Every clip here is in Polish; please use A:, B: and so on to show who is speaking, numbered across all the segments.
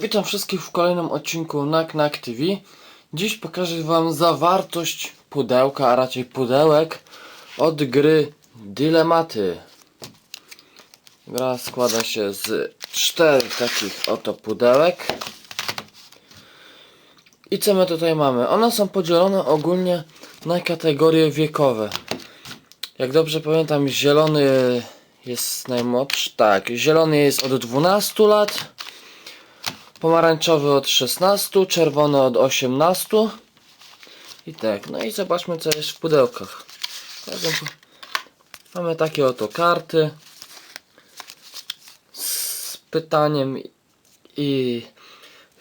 A: Witam wszystkich w kolejnym odcinku Nak Nak TV. Dziś pokażę Wam zawartość pudełka, a raczej pudełek od gry Dylematy. Gra składa się z czterech takich oto pudełek. I co my tutaj mamy? One są podzielone ogólnie na kategorie wiekowe. Jak dobrze pamiętam, zielony jest najmłodszy. Tak, zielony jest od 12 lat. Pomarańczowy od 16, czerwony od 18. I tak, no i zobaczmy co jest w pudełkach. Mamy takie oto karty z pytaniem i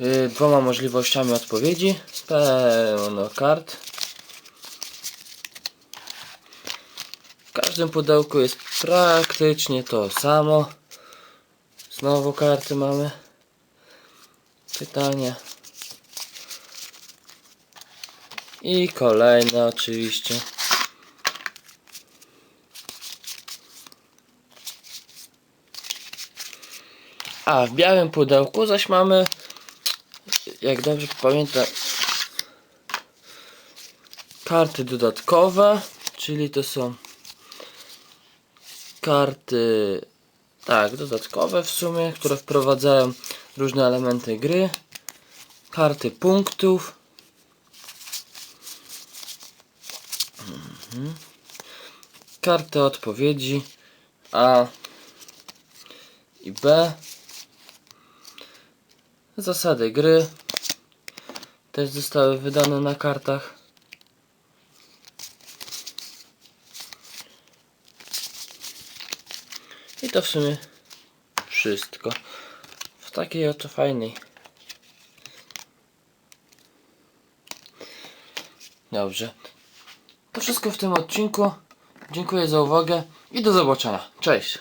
A: y, dwoma możliwościami odpowiedzi. Pełno kart. W każdym pudełku jest praktycznie to samo. Znowu karty mamy. Pytania. I kolejne oczywiście. A w białym pudełku zaś mamy, jak dobrze pamiętam, karty dodatkowe, czyli to są karty tak, dodatkowe w sumie, które wprowadzają różne elementy gry. Karty punktów. Mhm. Karty odpowiedzi A i B. Zasady gry też zostały wydane na kartach. I to w sumie wszystko. Takiej oto fajnej. Dobrze. To wszystko w tym odcinku. Dziękuję za uwagę i do zobaczenia. Cześć.